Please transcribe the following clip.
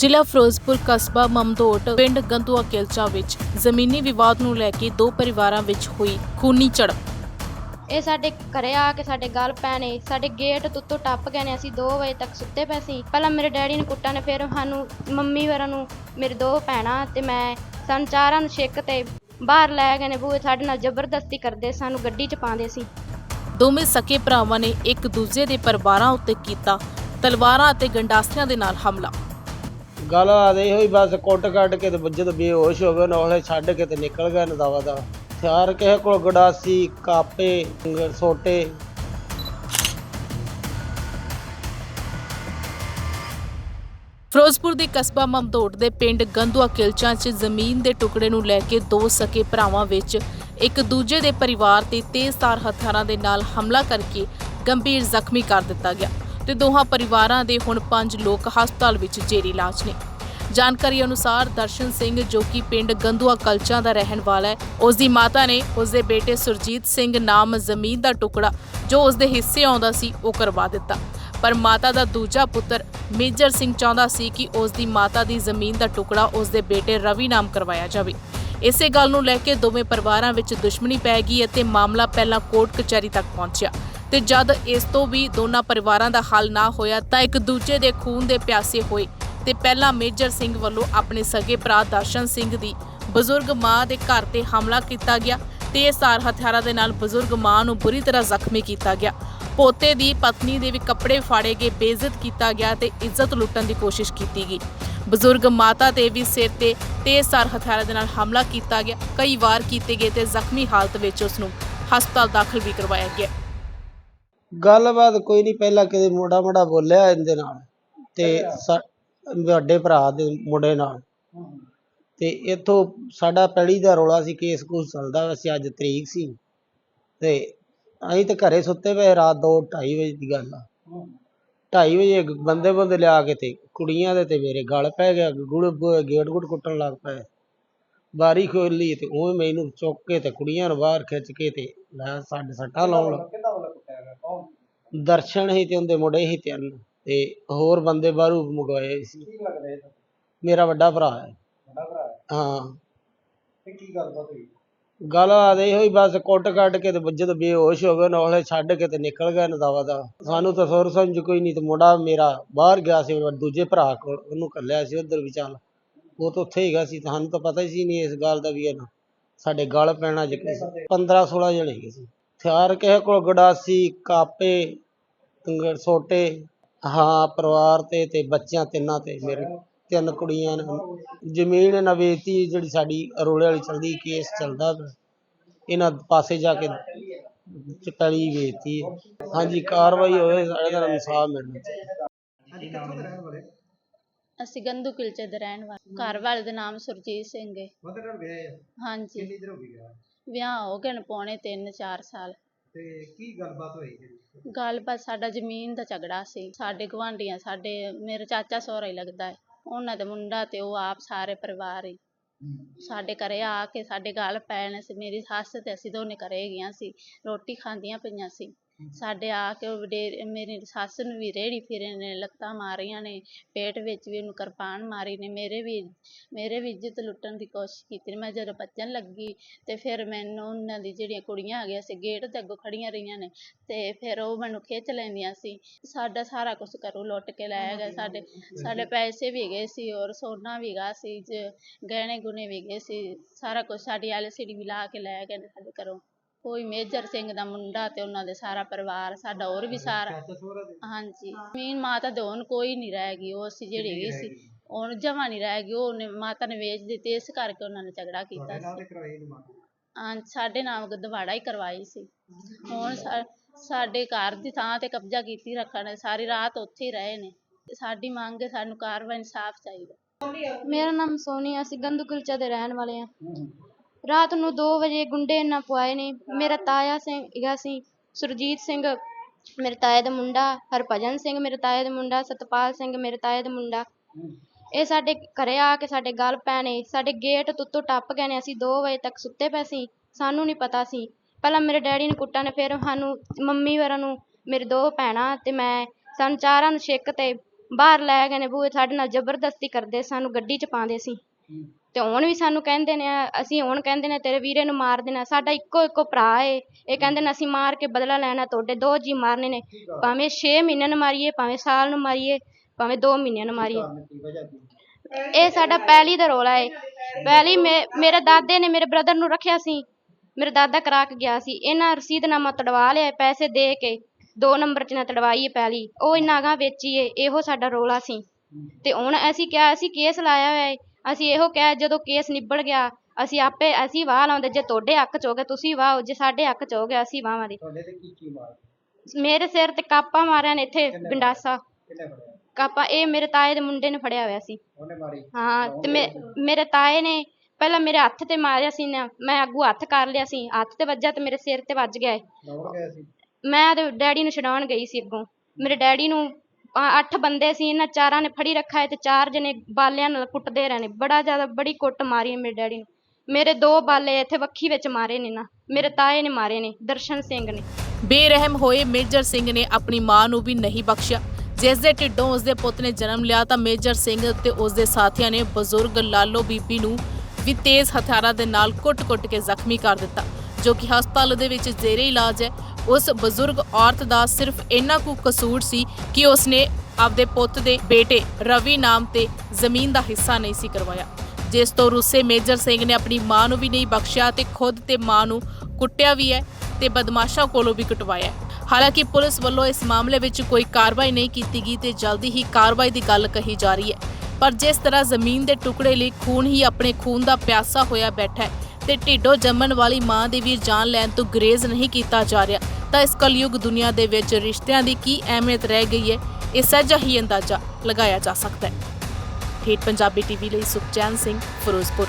ਜ਼ਿਲ੍ਹਾ ਫਿਰੋਜ਼ਪੁਰ ਕਸਬਾ ਮਮਦੋਟ ਪਿੰਡ ਗੰਦੂਆ ਕਿਲਚਾ ਵਿੱਚ ਜ਼ਮੀਨੀ ਵਿਵਾਦ ਨੂੰ ਲੈ ਕੇ ਦੋ ਪਰਿਵਾਰਾਂ ਵਿੱਚ ਹੋਈ ਖੂਨੀ ਝੜਪ। ਇਹ ਸਾਡੇ ਘਰੇ ਆ ਕੇ ਸਾਡੇ ਗੱਲ ਪੈਣੇ ਸਾਡੇ ਗੇਟ ਤੁੱਤੋਂ ਟੱਪ ਗਏ ਨੇ ਅਸੀਂ 2 ਵਜੇ ਤੱਕ ਸੁੱਤੇ ਪਏ ਸੀ। ਪਹਿਲਾਂ ਮੇਰੇ ਡੈਡੀ ਨੇ ਕੁੱਟਾਂ ਨੇ ਫਿਰ ਸਾਨੂੰ ਮੰਮੀ ਵਰਾਂ ਨੂੰ ਮੇਰੇ ਦੋ ਭੈਣਾਂ ਤੇ ਮੈਂ ਸਾਨੂੰ ਚਾਰਾਂ ਨੂੰ ਛਿੱਕ ਤੇ ਬਾਹਰ ਲੈ ਗਏ ਨੇ ਬੂਏ ਸਾਡੇ ਨਾਲ ਜ਼ਬਰਦਸਤੀ ਕਰਦੇ ਸਾਨੂੰ ਗੱਡੀ 'ਚ ਪਾਉਂਦੇ ਸੀ। ਦੋਵੇਂ ਸਕੇ ਭਰਾਵਾਂ ਨੇ ਇੱਕ ਦੂਜੇ ਦੇ ਪਰਿਵਾਰਾਂ ਉੱਤੇ ਕੀਤਾ ਤਲਵਾਰਾਂ ਅਤੇ ਗੰਡਾਸਿਆਂ ਦੇ ਨਾਲ ਹਮਲਾ। ਗੱਲ ਆਦੇ ਹੋਈ, ਬਸ ਕੁੱਟ ਕੱਢ ਕੇ ਤੇ ਜਦੋਂ ਬੇਹੋਸ਼ ਹੋ ਗਏ ਨਾਲੇ ਛੱਡ ਕੇ ਤੇ ਨਿਕਲ ਗਏ ਨਦਾਵਾ ਦਾ। ਹਥਿਆਰ ਕਿਸੇ ਕੋਲ, ਗੜਾਸੀ, ਕਾਪੇ ਸੋਟੇ। ਫਿਰੋਜ਼ਪੁਰ ਦੇ ਕਸਬਾ ਮਮਦੋਟ ਦੇ ਪਿੰਡ ਗੰਦੂਆ ਕਿਲਚਾਂ 'ਚ ਜ਼ਮੀਨ ਦੇ ਟੁਕੜੇ ਨੂੰ ਲੈ ਕੇ ਦੋ ਸਕੇ ਭਰਾਵਾਂ ਵਿੱਚ ਇੱਕ ਦੂਜੇ ਦੇ ਪਰਿਵਾਰ ਤੇ ਤੇਜ਼ਧਾਰ ਹਥਿਆਰਾਂ ਦੇ ਨਾਲ ਹਮਲਾ ਕਰਕੇ ਗੰਭੀਰ ਜ਼ਖਮੀ ਕਰ ਦਿੱਤਾ ਗਿਆ। ਤੇ ਦੋਹਾਂ ਪਰਿਵਾਰਾਂ ਦੇ ਹੁਣ ਪੰਜ ਲੋਕ ਹਸਪਤਾਲ ਵਿੱਚ ਜੇਰੀ ਇਲਾਜ ਨੇ। ਜਾਣਕਾਰੀ ਅਨੁਸਾਰ ਦਰਸ਼ਨ ਸਿੰਘ ਜੋ ਕਿ ਪਿੰਡ ਗੰਦੂਆ ਕਲਚਾ ਦਾ ਰਹਿਣ ਵਾਲਾ ਹੈ ਉਸ ਦੀ ਮਾਤਾ ਨੇ ਉਸ ਦੇ ਬੇਟੇ ਸੁਰਜੀਤ ਸਿੰਘ ਨਾਮ ਜ਼ਮੀਨ ਦਾ ਟੁਕੜਾ ਜੋ ਉਸ ਦੇ ਹਿੱਸੇ ਆਉਂਦਾ ਸੀ, ਉਹ ਕਰਵਾ ਦਿੱਤਾ। ਪਰ ਮਾਤਾ ਦਾ ਦੂਜਾ ਪੁੱਤਰ ਮੇਜਰ ਸਿੰਘ ਚਾਹੁੰਦਾ ਸੀ ਕਿ ਉਸ ਦੀ ਮਾਤਾ ਦੀ ਜ਼ਮੀਨ ਦਾ ਟੁਕੜਾ ਉਸ ਦੇ ਬੇਟੇ ਰਵੀ ਨਾਮ ਕਰਵਾਇਆ ਜਾਵੇ। ਇਸੇ ਗੱਲ ਨੂੰ ਲੈ ਕੇ ਦੋਵੇਂ ਪਰਿਵਾਰਾਂ ਵਿੱਚ ਦੁਸ਼ਮਣੀ ਪੈ ਗਈ ਅਤੇ ਮਾਮਲਾ ਪਹਿਲਾਂ ਕੋਰਟ ਕਚਹਿਰੀ ਤੱਕ ਪਹੁੰਚਿਆ। ਤੇ ਜਦ ਇਸ ਤੋਂ ਵੀ ਦੋਨਾਂ ਪਰਿਵਾਰਾਂ ਦਾ ਹੱਲ ਨਾ ਹੋਇਆ ਤਾਂ ਇੱਕ ਦੂਜੇ ਦੇ ਖੂਨ ਦੇ ਪਿਆਸੇ ਹੋਏ ਤੇ ਪਹਿਲਾਂ ਮੇਜਰ ਸਿੰਘ ਵੱਲੋਂ ਆਪਣੇ ਸਗੇ ਭਰਾ ਦਰਸ਼ਨ ਸਿੰਘ ਦੀ ਬਜ਼ੁਰਗ ਮਾਂ ਦੇ ਘਰ ਤੇ ਹਮਲਾ ਕੀਤਾ ਗਿਆ ਤੇ ਸਾਰ ਹਥਿਆਰਾਂ ਦੇ ਨਾਲ ਬਜ਼ੁਰਗ ਮਾਂ ਨੂੰ ਬੁਰੀ ਤਰ੍ਹਾਂ ਜ਼ਖਮੀ ਕੀਤਾ ਗਿਆ। ਪੋਤੇ ਦੀ ਪਤਨੀ ਦੇ ਵੀ ਕੱਪੜੇ ਫਾੜੇ ਗਏ, ਬੇਇੱਜ਼ਤ ਕੀਤਾ ਗਿਆ ਤੇ ਇੱਜ਼ਤ ਲੁੱਟਣ ਦੀ ਕੋਸ਼ਿਸ਼ ਕੀਤੀ ਗਈ। ਬਜ਼ੁਰਗ ਮਾਤਾ ਤੇ ਵੀ ਸਿਰ ਤੇ ਤੇਜ਼ਧਾਰ ਹਥਿਆਰਾਂ ਦੇ ਨਾਲ ਹਮਲਾ ਕੀਤਾ ਗਿਆ। ਕਈ ਵਾਰ ਕੀਤੇ ਗਏ ਤੇ ਜ਼ਖਮੀ ਹਾਲਤ ਵਿੱਚ ਉਸ ਨੂੰ ਹਸਪਤਾਲ ਦਾਖਲ ਵੀ ਕਰਵਾਇਆ ਗਿਆ। ਗੱਲਬਾਤ ਕੋਈ ਨਹੀਂ ਪਹਿਲਾਂ ਕਿਤੇ ਮੋੜਾ ਮੋੜਾ ਬੋਲਿਆ ਇਹਦੇ ਨਾਲ ਤੇ ਸਾ- ਵੱਡੇ ਭਰਾ ਦੇ ਮੁੰਡੇ ਨਾਲ। ਤੇ ਇੱਥੋਂ ਸਾਡਾ ਪੈੜੀ ਦਾ ਰੌਲਾ ਸੀ ਕੇਸ ਕੂਸ ਚੱਲਦਾ ਵਾ ਸੀ ਅੱਜ ਤਰੀਕ ਸੀ। ਤੇ ਅਸੀਂ ਤੇ ਘਰੇ ਸੁੱਤੇ ਪਏ ਰਾਤ ਦੋ ਢਾਈ ਵਜੇ ਦੀ ਗੱਲ ਆ। ਢਾਈ ਵਜੇ ਬੰਦੇ ਬੰਦੇ ਲਿਆ ਕੇ ਤੇ ਕੁੜੀਆਂ ਦੇ ਤੇ ਮੇਰੇ ਗਲ ਪੈ ਗਿਆ ਗੁੜ ਗੁੜ- ਗੇਟ ਗੁੜ ਕੁੱਟਣ ਲੱਗ ਪਏ। ਬਾਰੀ ਖੋਲੀ ਤੇ ਉਹ ਮੈਨੂੰ ਚੁੱਕ ਕੇ ਤੇ ਕੁੜੀਆਂ ਨੂੰ ਬਾਹਰ ਖਿੱਚ ਕੇ ਤੇ ਲੈ ਸਾਡੇ ਸੱਟਾਂ ਲਾਉਣ ਲੱਗ ਦਰਸ਼ਨ ਹੀ ਤੇ ਉਹਦੇ ਮੁੰਡੇ ਹੀ ਤਿੰਨ ਤੇ ਹੋਰ ਬੰਦੇ ਬਾਹਰੋਂ ਮੰਗਵਾਏ ਸੀ। ਮੇਰਾ ਵੱਡਾ ਭਰਾ ਹੈ। ਹਾਂ? ਗੱਲ ਆਦੇ ਹੋਈ? ਬਸ ਕੁੱਟ ਕੱਢ ਕੇ ਤੇ ਜਦੋਂ ਬੇਹੋਸ਼ ਹੋ ਗਏ ਨਾਲੇ ਛੱਡ ਕੇ ਤੇ ਨਿਕਲ ਗਏ ਨਦਾਵਾ ਦਾ। ਸਾਨੂੰ ਤਾਂ ਸੁਰ ਸਮਝ ਕੋਈ ਨਹੀਂ ਤੇ ਮੁੰਡਾ ਮੇਰਾ ਬਾਹਰ ਗਿਆ ਸੀ ਦੂਜੇ ਭਰਾ ਕੋਲ ਉਹਨੂੰ ਕੱਲਿਆ ਸੀ ਉਧਰ ਵੀ ਚੱਲ। ਉਹ ਤਾਂ ਉੱਥੇ ਹੀਗਾ ਸੀ ਸਾਨੂੰ ਤਾਂ ਪਤਾ ਹੀ ਸੀ ਨਹੀਂ ਇਸ ਗੱਲ ਦਾ ਵੀ ਇਹ ਸਾਡੇ ਗਲ ਪੈਣਾ ਜੇ 15 16 ਜਣੇ ਹੈਗੇ ਸੀ। ਹਥਿਆਰ ਕਿਸੇ ਕੋਲ ਗੜਾਸੀ ਕਾਪੇ ਸੋਟੇ ਹਾਂ ਪਰਿਵਾਰ ਤੇ ਤੇ ਬੱਚਿਆਂ ਤਿੰਨਾਂ ਤੇ ਮੇਰੇ ਤਿੰਨ ਕੁੜੀਆਂ ਨੇ। ਜ਼ਮੀਨ ਇਹਨਾਂ ਵੇਚਤੀ ਜਿਹੜੀ ਸਾਡੀ ਰੋਲੇ ਵਾਲੀ ਚੱਲਦੀ ਕੇਸ ਚੱਲਦਾ ਪਿਆ। ਇਹਨਾਂ ਪਾਸੇ ਜਾ ਕੇ ਚ ਪੈਲੀ ਵੇਚਤੀ ਹੈ। ਹਾਂਜੀ ਕਾਰਵਾਈ ਹੋਵੇ ਸਾਡੇ ਦਾ ਇਨਸਾਫ ਮਿਲਣਾ ਚਾਹੀਦਾ। ਅਸੀਂ ਗੰਦੂ ਕਿਲਚੇ ਦੇ ਰਹਿਣ ਵਾਲੇ। ਘਰ ਵਾਲੇ ਦਾ ਨਾਮ ਸੁਰਜੀਤ ਸਿੰਘ ਹੈ। ਨਾਲ ਵਿਆਹ ਹਾਂਜੀ। ਕਿੰਨੀ ਦੇਰ ਹੋ ਗਈ ਵਿਆਹ? ਵਿਆਹ ਹੋ ਗਏ ਨੇ ਪੌਣੇ 3-4 ਸਾਲ। ਤੇ ਕੀ ਗੱਲਬਾਤ ਹੋਈ ਜਿਹੜੀ ਗੱਲ ਬਸ ਸਾਡਾ ਜ਼ਮੀਨ ਦਾ ਝਗੜਾ ਸੀ। ਸਾਡੇ ਗੁਆਂਢੀਆਂ ਸਾਡੇ ਮੇਰੇ ਚਾਚਾ ਸਹੁਰਾ ਹੀ ਲੱਗਦਾ ਹੈ। ਉਹਨਾਂ ਦੇ ਮੁੰਡਾ ਤੇ ਉਹ ਆਪ ਸਾਰੇ ਪਰਿਵਾਰ ਹੀ। ਸਾਡੇ ਘਰੇ ਆ ਕੇ ਸਾਡੇ ਗੱਲ ਪੈਣ ਸੀ। ਮੇਰੀ ਸੱਸ ਤੇ ਅਸੀਂ ਦੋਨੇ ਘਰੇ ਗਈਆਂ ਸੀ। ਰੋਟੀ ਖਾਂਦੀਆਂ ਪਈਆਂ ਸੀ। ਸਾਡੇ ਆ ਕੇ ਉਹ ਵਡੇਰ ਮੇਰੀ ਸੱਸ ਨੂੰ ਵੀ ਰੇੜੀ ਫਿਰੇ ਨੇ ਲੱਤਾਂ ਮਾਰੀਆਂ ਨੇ ਪੇਟ ਵਿੱਚ ਵੀ ਉਹਨੂੰ ਕਿਰਪਾਨ ਮਾਰੀ ਨੇ ਮੇਰੇ ਵੀ ਮੇਰੇ ਵੀ ਇੱਜ਼ਤ ਲੁੱਟਣ ਦੀ ਕੋਸ਼ਿਸ਼ ਕੀਤੀ। ਮੈਂ ਜਦੋਂ ਭੱਜਣ ਲੱਗੀ ਤੇ ਫਿਰ ਮੈਨੂੰ ਉਹਨਾਂ ਦੀ ਜਿਹੜੀਆਂ ਕੁੜੀਆਂ ਹੈਗੀਆਂ ਸੀ ਗੇਟ ਦੇ ਅੱਗੋਂ ਖੜੀਆਂ ਰਹੀਆਂ ਨੇ ਤੇ ਫਿਰ ਉਹ ਮੈਨੂੰ ਖਿੱਚ ਲੈਂਦੀਆਂ ਸੀ। ਸਾਡਾ ਸਾਰਾ ਕੁਝ ਘਰੋਂ ਲੁੱਟ ਕੇ ਲੈ ਗਏ ਸਾਡੇ ਸਾਡੇ ਪੈਸੇ ਵੀ ਗਏ ਸੀ ਔਰ ਸੋਨਾ ਵੀ ਗਾ ਸੀ ਜ ਗਹਿਣੇ ਗੁਣੇ ਵੀ ਗਏ ਸੀ ਸਾਰਾ ਕੁਝ ਸਾਡੀ ਐਲਸੀਡੀ ਵੀ ਲਾ ਕੇ ਲੈ ਗਏ ਨੇ ਸਾਡੇ ਘਰੋਂ। ਕੋਈ ਮੇਜਰ ਸਿੰਘ ਦਾ ਮੁੰਡਾ ਤੇ ਉਹਨਾਂ ਦੇ ਸਾਰਾ ਪਰਿਵਾਰ ਸਾਡਾ ਹੋਰ ਵੀ ਸਾਰਾ। ਹਾਂਜੀ। ਮੀਨ ਮਾਤਾ ਦੇ ਹੁਣ ਕੋਈ ਨਹੀਂ ਰਹਿ ਗਈ ਉਹ ਸੀ ਜਿਹੜੀ ਹੈਗੀ ਸੀ। ਹੁਣ ਜਮਾ ਨਹੀਂ ਰਹਿ ਗਈ ਉਹਨੇ ਮਾਤਾ ਨੇ ਵੇਚ ਦਿੱਤੀ ਇਸ ਕਰਕੇ ਉਹਨਾਂ ਨੇ ਝਗੜਾ ਕੀਤਾ ਸੀ। ਹਾਂ ਸਾਡੇ ਨਾਮ ਗਦਵਾੜਾ ਹੀ ਕਰਵਾਈ ਸੀ। ਹੁਣ ਸਾਡੇ ਘਰ ਦੀ ਥਾਂ ਤੇ ਕਬਜ਼ਾ ਕੀਤੀ ਰੱਖਣ ਸਾਰੀ ਰਾਤ ਉੱਥੇ ਹੀ ਰਹੇ ਨੇ। ਤੇ ਸਾਡੀ ਮੰਗ ਹੈ ਸਾਨੂੰ ਕਾਰਵਾਈ ਇਨਸਾਫ ਚਾਹੀਦਾ। ਮੇਰਾ ਨਾਮ ਸੋਨੀ ਅਸੀਂ ਗੰਦੂ ਕੁਲਚਾ ਦੇ ਰਹਿਣ ਵਾਲੇ ਆ ਰਾਤ ਨੂੰ ਦੋ ਵਜੇ ਗੁੰਡੇ ਇਹਨਾਂ ਪੁਆਏ ਨੇ, ਮੇਰਾ ਤਾਇਆ ਸਿੰਘ ਹੈਗਾ ਸੀ ਸੁਰਜੀਤ ਸਿੰਘ, ਮੇਰੇ ਤਾਏ ਦਾ ਮੁੰਡਾ ਹਰਭਜਨ ਸਿੰਘ, ਮੇਰੇ ਤਾਏ ਦਾ ਮੁੰਡਾ ਸਤਪਾਲ ਸਿੰਘ, ਮੇਰੇ ਤਾਏ ਦਾ ਮੁੰਡਾ। ਇਹ ਸਾਡੇ ਘਰੇ ਆ ਕੇ ਸਾਡੇ ਗੱਲ ਪੈ ਨੇ, ਸਾਡੇ ਗੇਟ ਤੁੱਤੋਂ ਟੱਪ ਗਏ ਨੇ, ਅਸੀਂ 2 ਵਜੇ ਤੱਕ ਸੁੱਤੇ ਪਏ ਸੀ, ਸਾਨੂੰ ਨਹੀਂ ਪਤਾ ਸੀ। ਪਹਿਲਾਂ ਮੇਰੇ ਡੈਡੀ ਨੇ ਕੁੱਟਾਂ ਨੇ, ਫਿਰ ਸਾਨੂੰ ਮੰਮੀ ਵਰਾਂ ਨੂੰ, ਮੇਰੇ ਦੋ ਭੈਣਾਂ ਤੇ ਮੈਂ, ਸਾਨੂੰ ਚਾਰਾਂ ਨੂੰ ਛਿੱਕ ਤੇ ਬਾਹਰ ਲੈ ਗਏ ਨੇ, ਬੂਹੇ ਸਾਡੇ ਨਾਲ ਜ਼ਬਰਦਸਤੀ ਕਰਦੇ, ਸਾਨੂੰ ਗੱਡੀ 'ਚ ਪਾਉਂਦੇ ਸੀ। ਤੇ ਹੁਣ ਵੀ ਸਾਨੂੰ ਕਹਿੰਦੇ ਨੇ ਅਸੀਂ ਹੁਣ ਕਹਿੰਦੇ ਨੇ ਤੇਰੇ ਵੀਰੇ ਨੂੰ ਮਾਰ ਦੇਣਾ ਸਾਡਾ ਇੱਕੋ ਇੱਕੋ ਭਰਾ ਏ। ਇਹ ਕਹਿੰਦੇ ਨੇ ਅਸੀਂ ਮਾਰ ਕੇ ਬਦਲਾ ਲੈਣਾ ਤੁਹਾਡੇ ਦੋ ਜੀ ਮਾਰਨੇ ਨੇ। ਭਾਵੇਂ 6 ਮਹੀਨਿਆਂ ਨੂੰ ਮਾਰੀਏ ਭਾਵੇਂ ਸਾਲ ਨੂੰ ਮਾਰੀਏ ਭਾਵੇਂ 2 ਮਹੀਨਿਆਂ ਨੂੰ ਮਾਰੀਏ। ਇਹ ਸਾਡਾ ਪਹਿਲੀ ਦਾ ਰੋਲਾ ਏ। ਪਹਿਲੀ ਮੇਰੇ ਦਾਦੇ ਨੇ ਮੇਰੇ ਬ੍ਰਦਰ ਨੂੰ ਰੱਖਿਆ ਸੀ। ਮੇਰੇ ਦਾਦਾ ਕਰਾ ਕੇ ਗਿਆ ਸੀ। ਇਹਨਾਂ ਰਸੀਦਨਾਮਾ ਤੜਵਾ ਲਿਆ ਪੈਸੇ ਦੇ ਕੇ। ਦੋ ਨੰਬਰ 'ਚ ਨਾ ਤੜਵਾਈ ਪਹਿਲੀ। ਉਹ ਇਹਨਾਂ ਅਗਾਂਹ ਵੇਚੀਏ ਇਹੋ ਸਾਡਾ ਰੋਲਾ ਸੀ। ਤੇ ਹੁਣ ਅਸੀਂ ਕਿਹਾ ਅਸੀਂ ਕੇਸ ਲਾਇਆ ਹੋਇਆ ਏ। ਅਸੀਂ ਇਹੋ ਕਿਹਾ ਜਦੋਂ ਕੇਸ ਨਿਬੜ ਗਿਆ ਅਸੀਂ ਆਪੇ ਅਸੀਂ ਵਾਹ ਲਾਉਂਦੇ ਜੇ ਤੁਹਾਡੇ ਹੱਕ 'ਚ ਹੋ ਗਿਆ ਤੁਸੀਂ ਵਾਹੋ ਜੇ ਸਾਡੇ ਹੱਕ 'ਚ ਹੋ ਗਿਆ ਅਸੀਂ ਵਾਵਾਂਗੇ ਤੁਹਾਡੇ ਤੇ ਕੀ ਕੀ ਮਾਰ ਮੇਰੇ ਸਿਰ ਤੇ ਕਾਪਾ ਮਾਰਿਆ ਨੇ ਇੱਥੇ ਗੰਡਾਸਾ ਕਾਪਾ ਇਹ ਮੇਰੇ ਤਾਏ ਦੇ ਮੁੰਡੇ ਨੇ ਫੜਿਆ ਹੋਇਆ ਸੀ। ਹਾਂ ਤੇ ਮੇ ਮੇਰੇ? ਤਾਏ ਨੇ ਪਹਿਲਾਂ ਮੇਰੇ ਹੱਥ ਤੇ ਮਾਰਿਆ ਸੀ ਨਾ ਮੈਂ ਅੱਗੂ ਹੱਥ ਕਰ ਲਿਆ ਸੀ। ਹੱਥ ਤੇ ਵੱਜਾ ਤੇ ਮੇਰੇ ਸਿਰ ਤੇ ਵੱਜ ਗਿਆ ਮੈਂ ਤੇ ਡੈਡੀ ਨੂੰ ਛਡਾਉਣ ਗਈ ਸੀ ਅੱਗੋਂ। ਮੇਰੇ ਡੈਡੀ ਨੂੰ ਅੱਠ ਬੰਦੇ ਸੀ, ਇਹਨਾਂ ਚਾਰਾਂ ਨੇ ਫੜੀ ਰੱਖਾ ਏ ਤੇ ਚਾਰ ਜਣੇ ਬਾਲਿਆਂ ਨਾਲ ਕੁੱਟਦੇ ਰਹੇ ਨੇ। ਬੜਾ ਜ਼ਿਆਦਾ, ਬੜੀ ਕੁੱਟ ਮਾਰੀ ਏ ਮੇਰੇ ਡੈਡੀ ਨੂੰ। ਮੇਰੇ ਦੋ ਬਾਲੇ ਇੱਥੇ ਵੱਖੀ ਵਿੱਚ ਮਾਰੇ ਨੇ ਨਾ, ਮੇਰੇ ਤਾਏ ਨੇ ਮਾਰੇ ਨੇ, ਦਰਸ਼ਨ ਸਿੰਘ ਨੇ। ਬੇਰਹਿਮ ਹੋਏ ਮੇਜਰ ਸਿੰਘ ਨੇ ਆਪਣੀ ਮਾਂ ਨੂੰ ਵੀ ਨਹੀਂ ਬਖਸ਼ਿਆ। ਜਿਸ ਦੇ ਢਿੱਡੋਂ ਉਸ ਦੇ ਪੁੱਤ ਨੇ ਜਨਮ ਲਿਆ ਤਾਂ ਮੇਜਰ ਸਿੰਘ ਤੇ ਉਸ ਦੇ ਸਾਥੀਆਂ ਨੇ ਬਜ਼ੁਰਗ ਲਾਲੋ ਬੀਬੀ ਨੂੰ ਵੀ ਤੇਜ਼ ਹਥਿਆਰਾਂ ਦੇ ਨਾਲ ਕੁੱਟ-ਕੁੱਟ ਕੇ ਜ਼ਖਮੀ ਕਰ ਦਿੱਤਾ, ਜੋ ਕਿ ਹਸਪਤਾਲ ਦੇ ਵਿੱਚ ਜ਼ੇਰੇ ਇਲਾਜ ਹੈ। ਉਸ ਬਜ਼ੁਰਗ ਔਰਤ ਦਾ ਸਿਰਫ ਇੰਨਾ ਕੁ ਕਸੂਰ ਸੀ ਕਿ ਉਸਨੇ ਆਪਦੇ ਪੁੱਤ ਦੇ ਬੇਟੇ ਰਵੀ ਨਾਮ ਤੇ ਜ਼ਮੀਨ ਦਾ ਹਿੱਸਾ ਨਹੀਂ ਸੀ ਕਰਵਾਇਆ, ਜਿਸ ਤੋਂ ਰੁੱਸੇ ਮੇਜਰ ਸਿੰਘ ਨੇ ਆਪਣੀ ਮਾਂ ਨੂੰ ਵੀ ਨਹੀਂ ਬਖਸ਼ਿਆ ਤੇ ਖੁਦ ਤੇ ਮਾਂ ਨੂੰ ਕੁੱਟਿਆ ਵੀ ਹੈ ਤੇ ਬਦਮਾਸ਼ਾਂ ਕੋਲੋਂ ਵੀ ਕਟਵਾਇਆ ਹਾਲਾਂਕਿ ਪੁਲਿਸ ਵੱਲੋਂ ਇਸ ਮਾਮਲੇ ਵਿੱਚ ਕੋਈ ਕਾਰਵਾਈ ਨਹੀਂ ਕੀਤੀ ਗਈ ਤੇ ਜਲਦੀ ਹੀ ਕਾਰਵਾਈ ਦੀ ਗੱਲ ਕਹੀ ਜਾ ਰਹੀ ਹੈ। ਪਰ ਜਿਸ ਤਰ੍ਹਾਂ ਜ਼ਮੀਨ ਦੇ ਟੁਕੜੇ ਲਈ ਖੂਨ ਹੀ ਆਪਣੇ ਖੂਨ ਦਾ ਪਿਆਸਾ ਹੋਇਆ ਬੈਠਾ ਹੈ ਤੇ ਢਿੱਡੋਂ ਜੰਮਣ ਵਾਲੀ ਮਾਂ ਦੀ ਵੀ ਜਾਨ ਲੈਣ ਤੋਂ ਗਰੇਜ਼ ਨਹੀਂ ਕੀਤਾ ਜਾ ਰਿਹਾ। ਤਾਂ ਇਸ ਕਲਯੁਗ ਦੁਨੀਆ ਦੇ ਵਿੱਚ ਰਿਸ਼ਤਿਆਂ ਦੀ ਕੀ ਅਹਿਮੀਅਤ ਰਹਿ ਗਈ ਹੈ, ਇਹ ਸਹਿਜਾ ਹੀ ਅੰਦਾਜ਼ਾ ਲਗਾਇਆ ਜਾ ਸਕਦਾ ਹੈ। ਠੇਠ ਪੰਜਾਬੀ ਟੀਵੀ ਲਈ ਸੁਖਚੈਨ ਸਿੰਘ, ਫਿਰੋਜ਼ਪੁਰ।